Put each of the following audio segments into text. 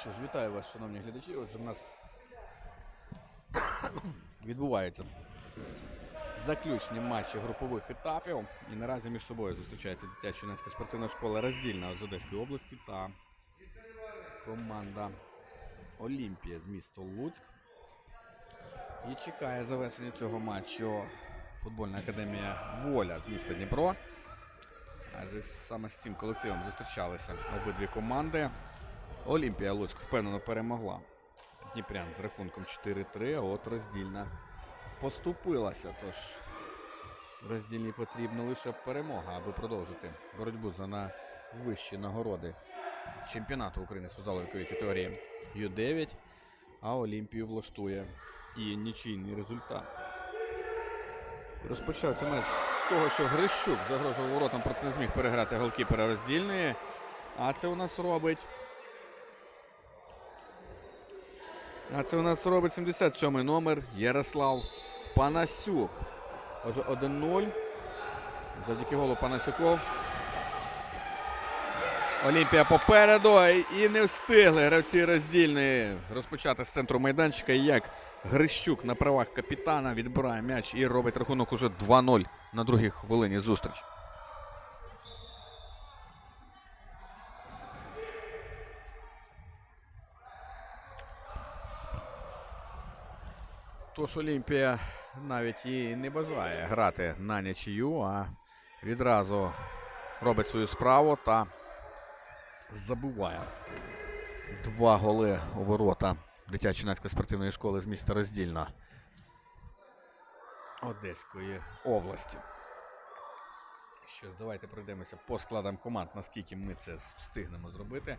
Що ж, вітаю вас, шановні глядачі. Отже, в нас відбувається заключні матчі групових етапів. І наразі між собою зустрічається дитяча юнацька спортивна школа роздільна з Одеської області та команда Олімпія з міста Луцьк. І чекає завершення цього матчу футбольна академія Воля з міста Дніпро. Адже саме з цим колективом зустрічалися обидві команди. Олімпія Луцьк впевнено перемогла Дніпрян з рахунком 4-3, а от роздільна поступилася. Тож роздільній потрібна лише перемога, аби продовжити боротьбу за найвищі нагороди чемпіонату України з футзалової категорії Ю-9, а Олімпію влаштує і нічийний результат. Розпочався матч з того, що Грищук загрожував воротам, проте не зміг переграти голкіпера роздільної. А це у нас робить. А це у нас робить 77 номер Ярослав Панасюк. Отже, 1-0. Завдяки голу Панасюку. Олімпія попереду і не встигли гравці роздільної розпочати з центру майданчика. Як Грищук на правах капітана відбирає м'яч і робить рахунок уже 2-0 на другій хвилині зустрічі. Тож Олімпія навіть і не бажає грати на нічию, а відразу робить свою справу та забуває два голи у ворота дитячо-юнацької спортивної школи з міста Роздільна Одеської області. Що ж, давайте пройдемося по складам команд, наскільки ми це встигнемо зробити.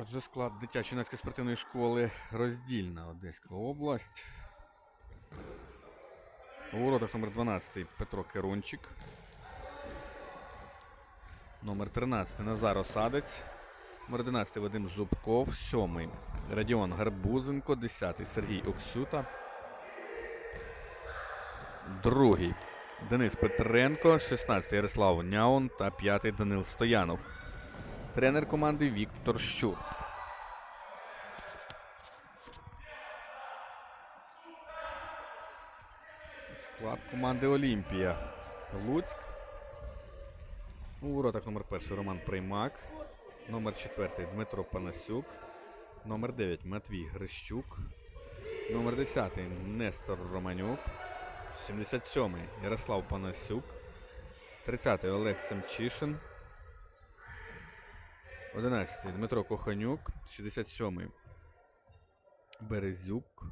Отже, склад дитячо-юнацької спортивної школи Роздільна Одеська область. У воротах номер 12 Петро Керунчик. Номер 13 Назар Осадець. Номер 11 Вадим Зубков. 7 Радіон Гарбузенко. 10 Сергій Оксюта. Другий Денис Петренко. 16 Ярослав Няун та 5 Данил Стоянов. Тренер команди Віктор Щур. Склад команди Олімпія. Луцьк. У воротах номер 1 Роман Приймак. Номер 4 Дмитро Панасюк. Номер 9 Матвій Грищук. Номер 10 Нестор Романюк. 77 Ярослав Панасюк. 30 Олег Семчишин. 11 Дмитро Коханюк. 67 Березюк.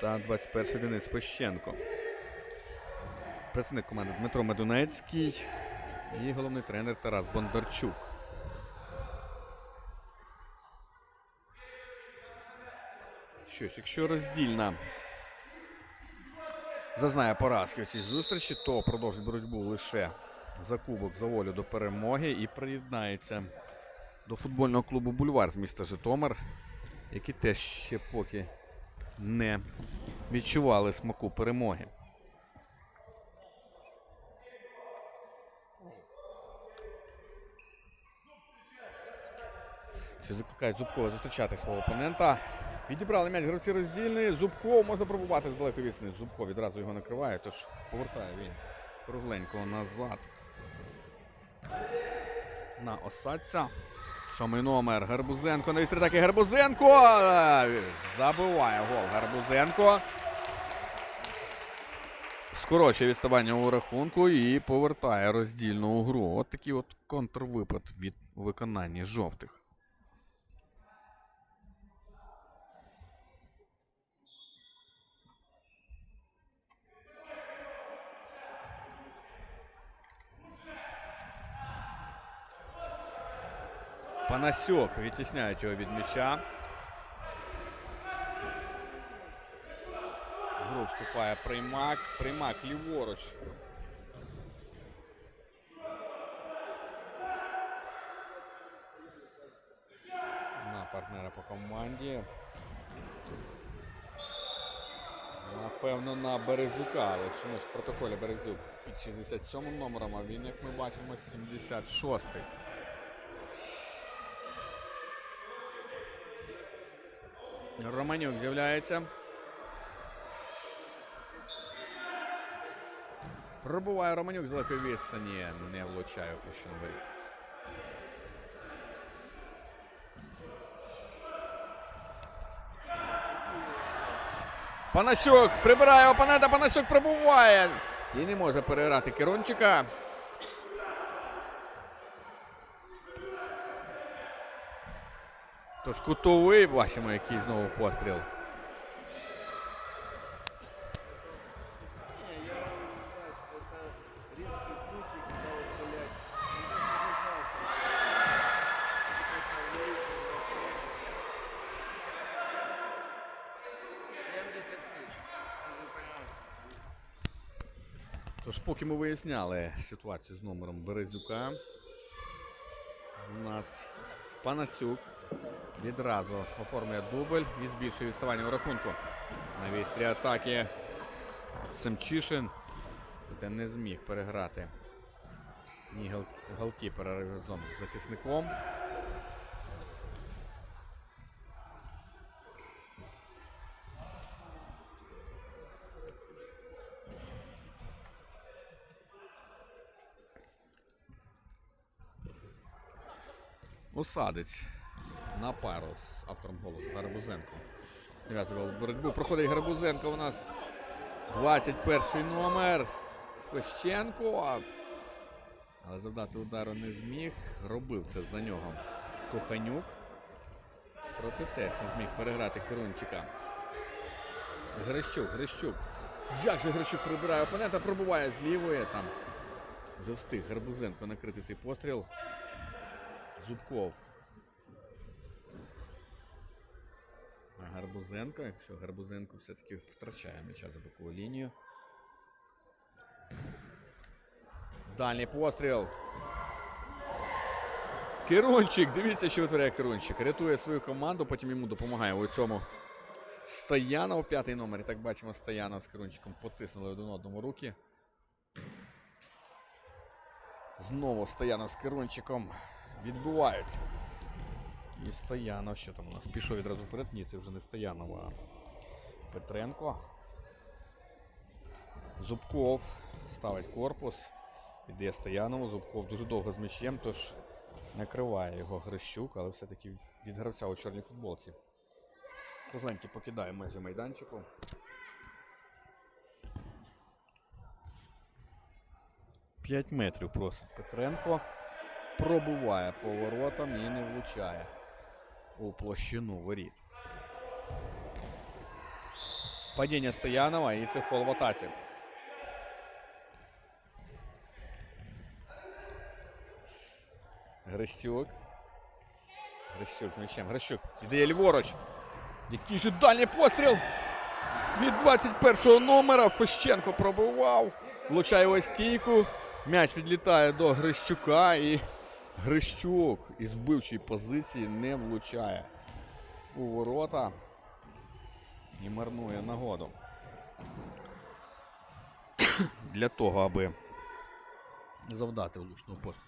Та 21 Денис Фещенко. Представник команди Дмитро Медунецький. І головний тренер Тарас Бондарчук. Що ж, якщо роздільна зазнає поразки у цій зустрічі, то продовжить боротьбу лише за кубок за волю до перемоги і приєднається до футбольного клубу Бульвар з міста Житомир, які теж ще поки не відчували смаку перемоги. Закликають Зубкова зустрічати свого опонента. Відібрали м'яч гравці роздільний. Зубков можна пробувати з далекої відстані. Зубков відразу його накриває, тож повертає він кругленького назад. На осадця. Сьомий номер Гарбузенко. На відстрітаки Гарбузенко. Забиває гол Гарбузенко. Скорочує відставання у рахунку і повертає роздільну гру. От такий от контрвипад від виконання жовтих. Панасьок відтісняють його від м'яча. Гру вступає Приймак. Приймак ліворуч. На партнера по команді. Напевно, на Березюка, але чомусь в протоколі Березюк під 67 номером, а він, як ми бачимо, 76-й. Романюк з'являється. Пробуває Романюк з далекої відстані. Не влучає в воріт. Панасюк прибирає опонента, Панасюк пробуває. І не може переграти Керончика. Тож кутовий, бачимо, який знову постріл. Тож, поки ми виясняли ситуацію з номером Березюка, у нас Панасюк відразу оформлює дубль і збільшує відставання у рахунку. На вістрі атаки Семчишин проте не зміг переграти ні голкіпера разом з захисником. Осадець на пару з автором голосу Гарбузенко. Нав'язував боротьбу. Проходить Гарбузенко у нас 21 номер. Фещенко. Але завдати удару не зміг. Робив це за нього Коханюк. Проте теж не зміг переграти Керунчика. Грищук, Грищук. Як же Грищук прибирає опонента, пробуває з лівої. Там вже встиг Гарбузенко накрити цей постріл. Зубков. А Гарбузенко, якщо Гарбузенко все-таки втрачає м'яча за бокову лінію. Дальній постріл. Керунчик, дивіться, що витворяє Керунчик. Рятує свою команду, потім йому допомагає у цьому Стоянов, п'ятий номер. І так бачимо, Стоянов з Керунчиком потиснули один одному руки. Знову Стоянов з Керунчиком відбуваються. І Стоянов, що там у нас? Пішов відразу вперед. Ні, це вже не Стоянов, а Петренко. Зубков ставить корпус. Іде Стоянову. Зубков дуже довго з м'ячем, тож накриває його Грищук, але все-таки від гравця у чорній футболці. Кругленький покидає межі майданчику. П'ять метрів просить Петренко. Пробуває поворотом і не влучає у площину воріт. Падіння Стоянова і це фол в атаці. Грищук. Грищук з м'ячем. Грищук іде ліворуч. Який же дальній постріл від 21-го номера. Фещенко пробивав. Влучає у стійку. М'яч відлітає до Грищука і Грищук із вбивчої позиції не влучає у ворота і марнує нагоду. Для того, аби завдати влучного посту.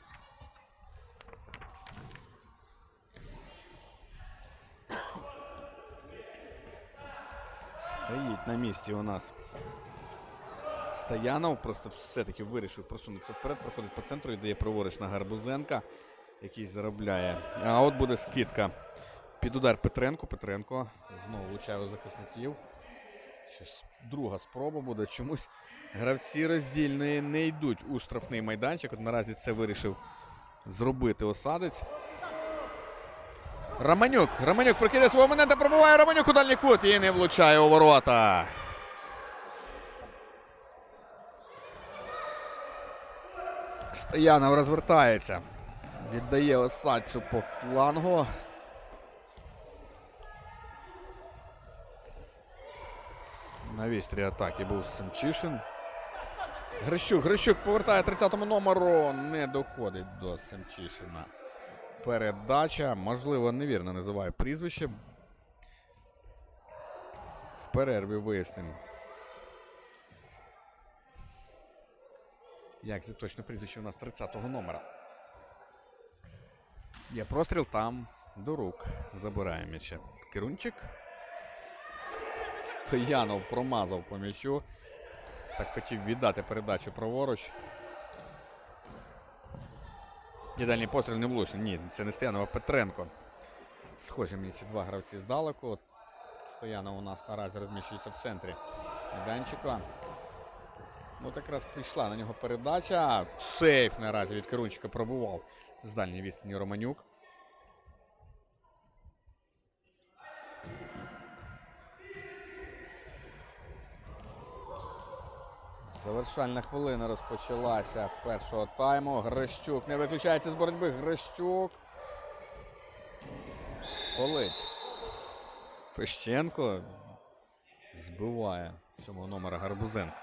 Стоїть на місці у нас Стоянов. Просто все-таки вирішив просунутися вперед, проходить по центру і дає праворуч на Гарбузенка, який заробляє. А от буде скидка під удар Петренко. Петренко знову влучає у захисників. Друга спроба буде. Чомусь гравці роздільної не йдуть у штрафний майданчик. От наразі це вирішив зробити осадець. Романюк. Романюк прокидає свого момента, пробуває Романюк у дальній кут і не влучає у ворота. Стоянов розвертається. Віддає осадцю по флангу. На вістрі атаки був Семчишин. Грищук. Грищук повертає 30-му номеру. Не доходить до Семчишина. Передача. Можливо, невірно називаю прізвище. В перерві виясним, Як це точно прізвище у нас 30-го номера. Є простріл там. До рук. Забирає м'яча. Керунчик. Стоянов промазав по м'ячу. Так хотів віддати передачу праворуч. Є дальній постріл не влучний. Ні, це не Стоянов, а Петренко. Схожі мені ці два гравці здалеку. Стоянов у нас наразі розміщується в центрі майданчика. От якраз прийшла на нього передача. Сейф наразі від Керунчика пробував з дальньої відстані Романюк. Завершальна хвилина розпочалася першого тайму. Грищук не виключається з боротьби. Грищук. Фолить. Фещенко збиває цього номера Гарбузенко.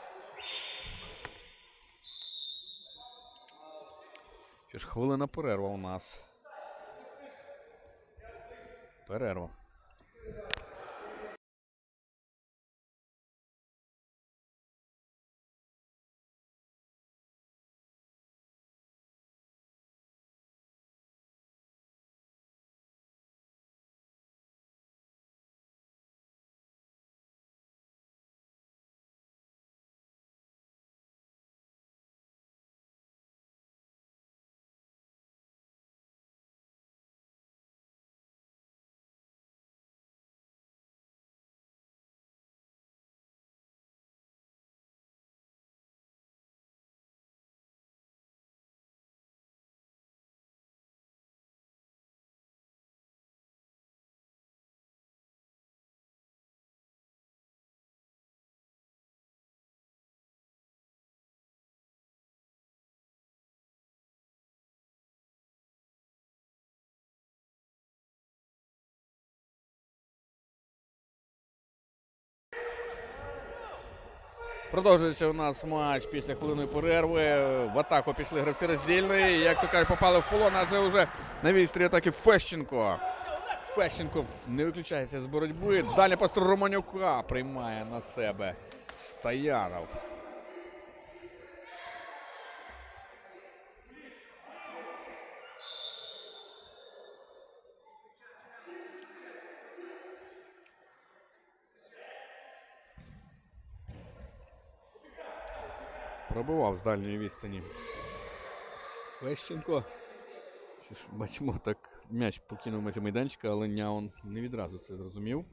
Що ж, хвилина перерва у нас. Перерва. Продовжується у нас матч після хвилини перерви. В атаку пішли гравці роздільної. Як то кажуть, попали в полон, а це вже на вістрі атаки Фещенко. Фещенко не виключається з боротьби. Далі пастор Романюка приймає на себе Стоянов. Пробував з дальньої відстані. Фещенко. Що ж, бачимо, так м'яч покинув межі майданчика, але Няун не відразу це зрозумів.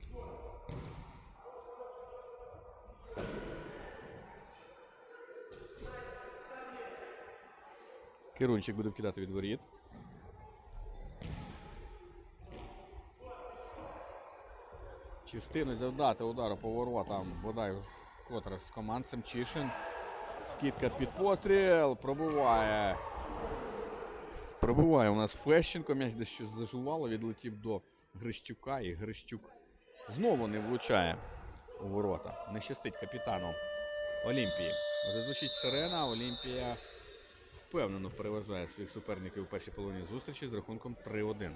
Керунчик буде вкидати від воріт. Чи встигнуть завдати удару по воротам, бодай котра з команд Семчишин. Скидка під постріл. Пробуває. Пробуває у нас Фещенко. М'яч дещо зажувало, відлетів до Грищука, і Грищук знову не влучає у ворота. Не щастить капітану Олімпії. Вже звучить сирена. Олімпія впевнено переважає своїх суперників у першій половині зустрічі з рахунком 3-1.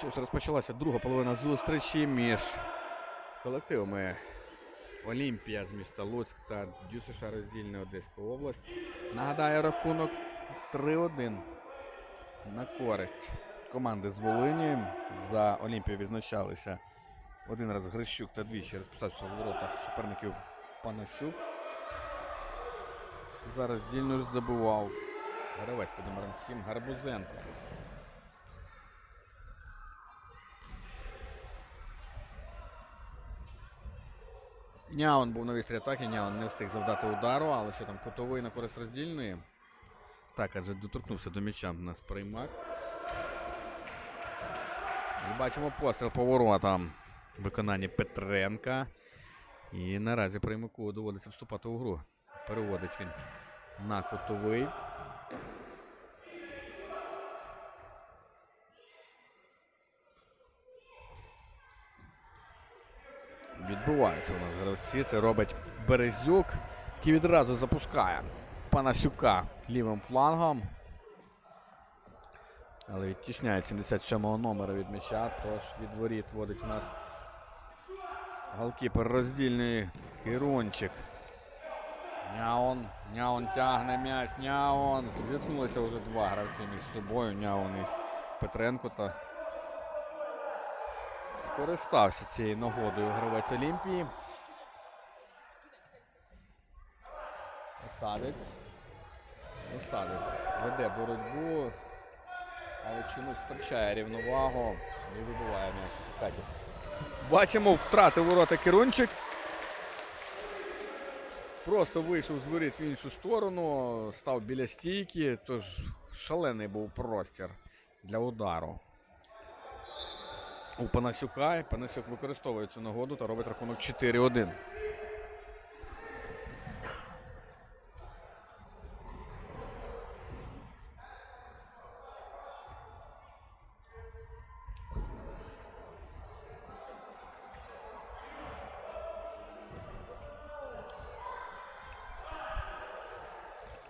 Що ж, розпочалася друга половина зустрічі між колективами Олімпія з міста Луцьк та ДЮСШ роздільна Одеська область. Нагадаю, рахунок 3-1 на користь команди з Волині. За Олімпію відзначалися один раз Грищук та двічі розписався в воротах суперників Панасюк. Зараз дільно ж забував гравець під номером 7 Гарбузенко. Няун був на вістрі атаки, Няун не встиг завдати удару, але що там кутовий на користь роздільної. Так, адже доторкнувся до м'яча на сприймак. І бачимо постріл по воротам. Виконання Петренка. І наразі приймаку доводиться вступати у гру. Переводить він на кутовий. Відбуваються у нас гравці. Це робить Березюк, який відразу запускає Панасюка лівим флангом. Але відтісняє 77-го номера від м'яча, тож від воріт вводить у нас голкіпер роздільний Кирончик. Няон, Няон тягне м'яч, Няон. Зіткнулися вже два гравці між собою. Няон із Петренко та скористався цією нагодою гравець Олімпії. Осадець. Осадець веде боротьбу, але чомусь втрачає рівновагу і вибиває м'яч у Каті. Бачимо втрати ворота Керунчик. Просто вийшов з воріт в іншу сторону, став біля стійки, тож шалений був простір для удару. У Панасюка. І Панасюк використовує цю нагоду та робить рахунок 4-1.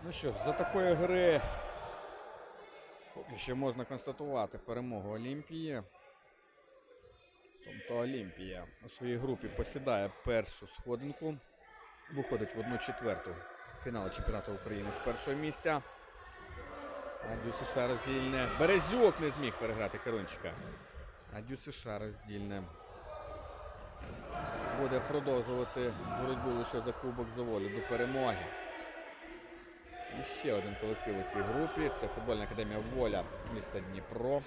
Ну що ж, за такої гри поки що можна констатувати перемогу Олімпії. Тобто Олімпія у своїй групі посідає першу сходинку, виходить в одну четверту фіналу чемпіонату України з першого місця. Адю США роздільне. Березюк не зміг переграти Керунчика. Адю США роздільне. Буде продовжувати боротьбу лише за кубок заводу до перемоги. І ще один колектив у цій групі. Це футбольна академія Воля з міста Дніпро.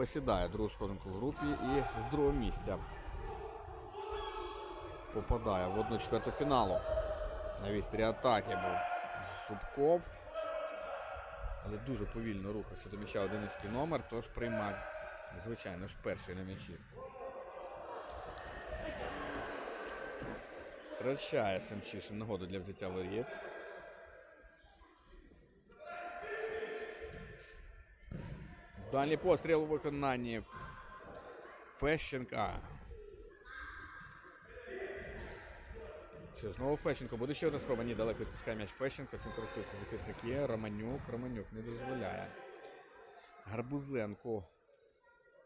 Посідає другу сходинку в групі і з другого місця попадає в одну четверту фіналу. На вістрі атаки був Зубков. Але дуже повільно рухався до м'яча 11 номер, тож приймав, звичайно ж, перший на м'ячі. Втрачає Семчишин нагоду для взяття воріт. Дальній постріл у виконанні Фещенка. Що знову Фещенко. Буде ще одна спроба. Ні, далеко відпускає м'яч Фещенко. Цим користуються захисники. Романюк. Романюк не дозволяє. Гарбузенко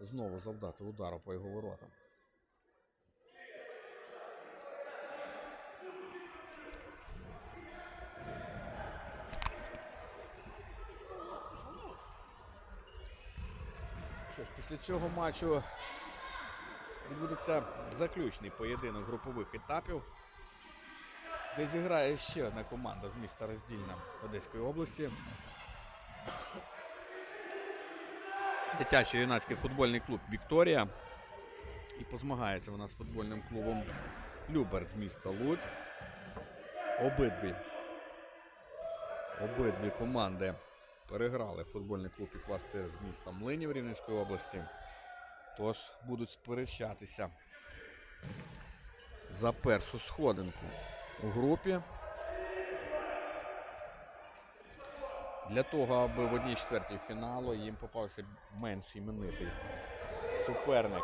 знову завдати удару по його воротам. Що ж, після цього матчу відбудеться заключний поєдинок групових етапів, де зіграє ще одна команда з міста Роздільна Одеської області. Дитячий юнацький футбольний клуб Вікторія. І позмагається вона з футбольним клубом Любер з міста Луцьк. Обидві. Обидві команди переграли футбольний клуб і Іквастер з міста Млинів Рівненської області. Тож будуть сперечатися за першу сходинку у групі. Для того, аби в одній четвертій фіналу їм попався менш іменитий суперник.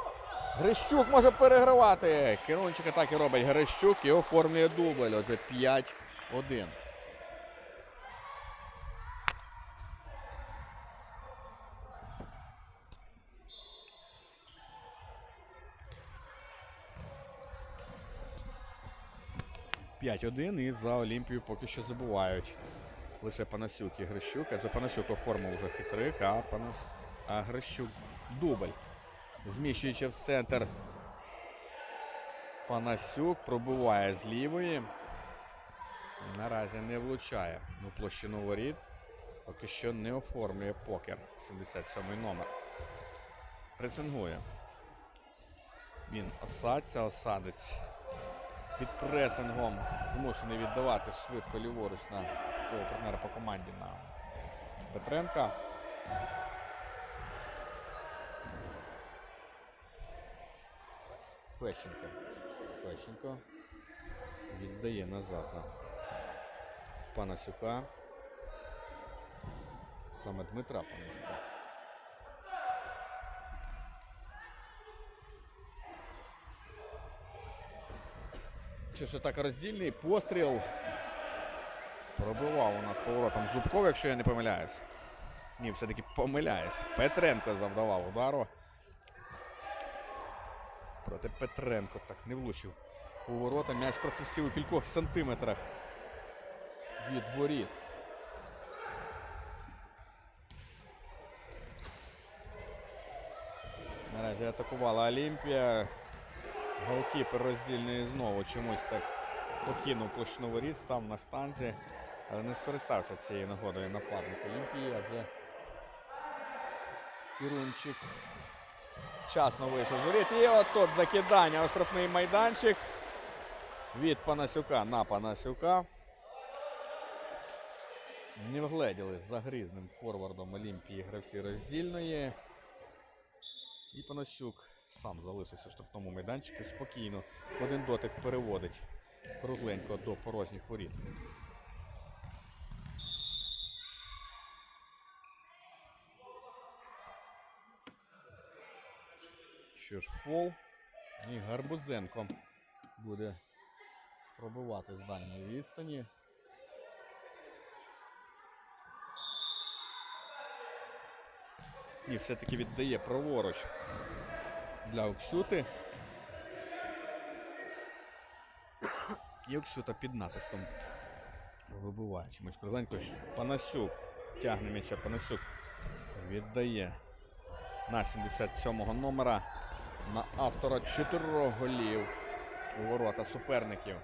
Грищук може перегравати. Керунчик атаки робить Грищук і оформлює дубль. Отже 5-1. 5-1 і за Олімпію поки що забувають. Лише Панасюк і Грищук, адже Панасюк оформив вже хитрик, а, Панас... а Грищук дубль. Зміщуючи в центр. Панасюк пробиває з лівої. Наразі не влучає у площину воріт. Поки що не оформлює покер. 77-й номер. Пресингує. Він осадця, осадець. Під пресингом змушений віддавати швидко ліворуч на свого партнера по команді на Петренка. Фещенко. Фещенко віддає назад на Панасюка. Саме Дмитра Панасюка. Чи ж так роздільний постріл. Пробивав у нас поворотом Зубков, якщо я не помиляюсь. Ні, все-таки помиляюсь. Петренко завдавав удару. Проти Петренко так не влучив. У ворота м'яч просвистів у кількох сантиметрах від воріт. Наразі атакувала Олімпія. Голкіпер роздільний знову чомусь так покинув площину воріт, став на станції, але не скористався цією нагодою нападник Олімпії, адже Кірунчик вчасно вийшов з воріт. І от тут закидання, островний майданчик від Панасюка на Панасюка. Не вгледіли за грізним форвардом Олімпії гравці роздільної. І Панасюк сам залишився в штрафному майданчику. Спокійно. Один дотик переводить кругленько до порожніх воріт. Що ж, фол. І Гарбузенко буде пробивати з дальньої відстані. І все-таки віддає праворуч для Оксюти. І Оксюта під натиском вибиває чомусь кругленько. Панасюк тягне м'яча Панасюк. Віддає на 77-го номера на автора чотирьох голів у ворота суперників.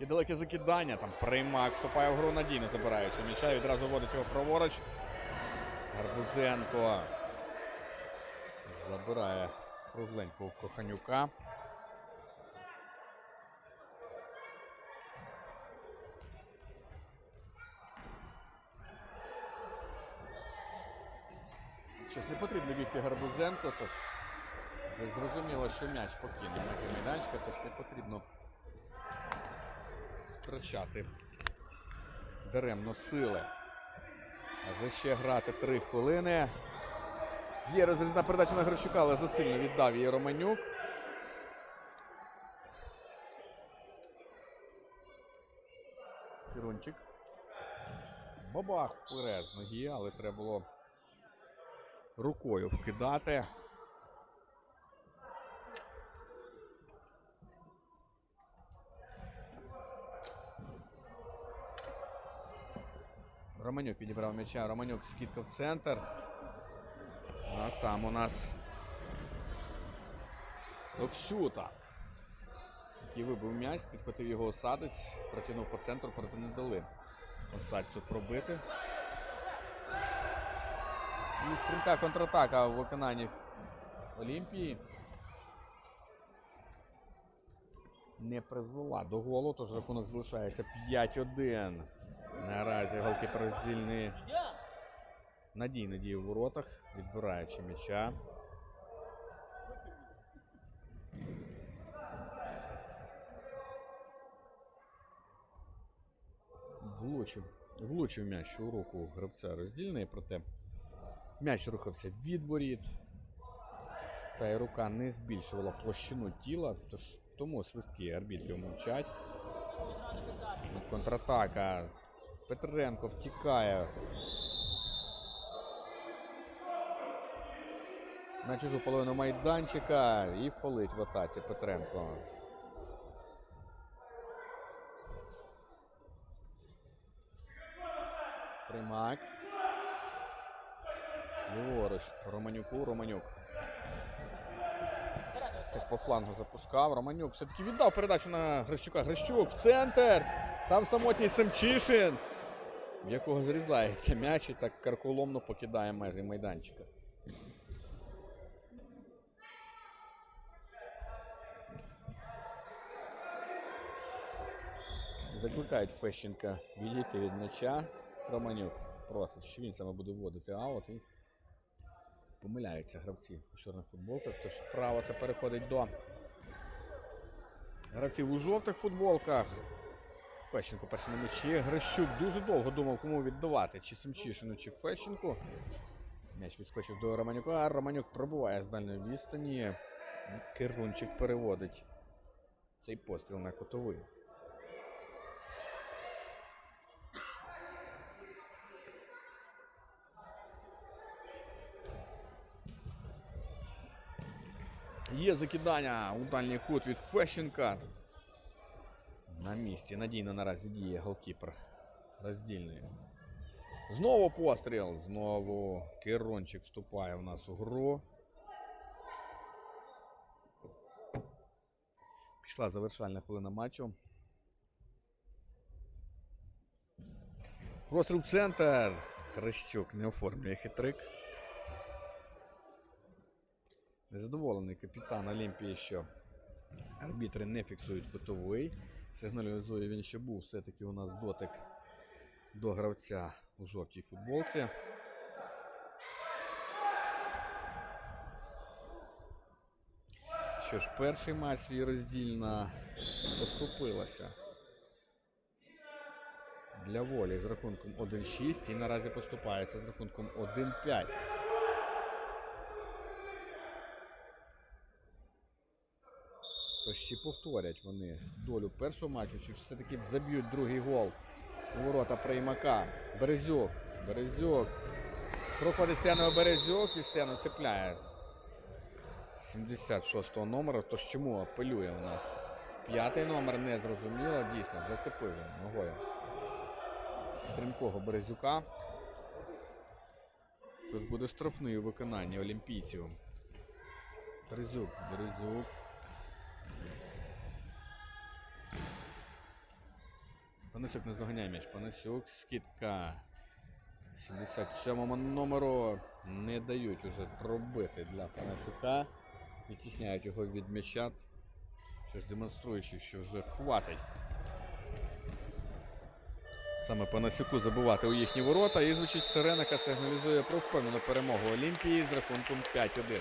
І далеке закидання. Там Приймак вступає в гру надійно, забираючи м'яча. Відразу вводить його праворуч. Гарбузенко забирає кругленько в Коханюка. Щось не потрібно бігти Гарбузенко, тож вже зрозуміло, що м'яч покинув межі майданчика, тож не потрібно втрачати даремно сили. А за ще грати 3 хвилини. Є розрізна передача на Грищука, але засильно віддав її Романюк. Хірунчик. Бабах вперед з ноги, але треба було рукою вкидати. Романюк підібрав м'яча. Романюк скидка в центр. А там у нас Оксюта. Який вибив м'яч, підхватив його осадець, протягнув по центру, проте не дали осадцю пробити. І стрімка контратака в виконанні Олімпії. Не призвела до голу, тож рахунок залишається 5-1. Наразі голкіпер роздільний надійно діє в воротах, відбираючи м'яча. Влучив, влучив м'яч у руку гравця роздільної, проте м'яч рухався від воріт. Та й рука не збільшувала площину тіла, тож тому свистки арбітрів мовчать. Контратака. Петренко втікає. На чужу половину майданчика і фолить в атаці Петренко. Примак. Ліворуч. Романюку, Романюк. Так по флангу запускав. Романюк все-таки віддав передачу на Грищука. Грищук в центр. Там самотній Семчишин, в якого зрізається м'яч і так карколомно покидає межі майданчика. Закликають Фещенка відійти від м'яча. Романюк просить, що він саме буде вводити аут і помиляються гравці у чорних футболках. Тож право це переходить до гравців у жовтих футболках. Фещенко перший на м'ячі. Грищук дуже довго думав, кому віддавати, чи Семчишину, чи Фещенку. М'яч відскочив до Романюка, а Романюк пробуває з дальньої відстані. Керунчик переводить цей постріл на котовий. Є закидання у дальній кут від Фещенка. На місці. Надійно наразі діє голкіпер роздільний. Знову постріл. Знову Керончик вступає в нас у гру. Пішла завершальна хвилина матчу. Простріл центр. Хрещук не оформлює хитрик. Незадоволений капітан Олімпії, що арбітри не фіксують кутовий. Сигналізує він, що був все-таки у нас дотик до гравця у жовтій футболці. Що ж, перший матч свій роздільна поступилася для волі з рахунком 1-6 і наразі поступається з рахунком 1-5. Тож чи повторять вони долю першого матчу, чи все-таки заб'ють другий гол у ворота Приймака. Березюк. Березюк. Проходить Стенова Березюк і Стено цепляє. 76-го номера. Тож чому апелює у нас? П'ятий номер не зрозуміло. Дійсно, зацепив він ногою. Стрімкого Березюка. Тож буде штрафний у виконанні олімпійців. Березюк, Березюк. Панасюк не здоганяє м'яч. Панасюк, скидка. 77-му номеру не дають уже пробити для Панасюка. Відтісняють його від м'яча. Що ж демонструючи, що вже хватить. Саме Панасюку забивати у їхні ворота. І звучить сирена, яка сигналізує про впевнену перемогу Олімпії з рахунком 5-1.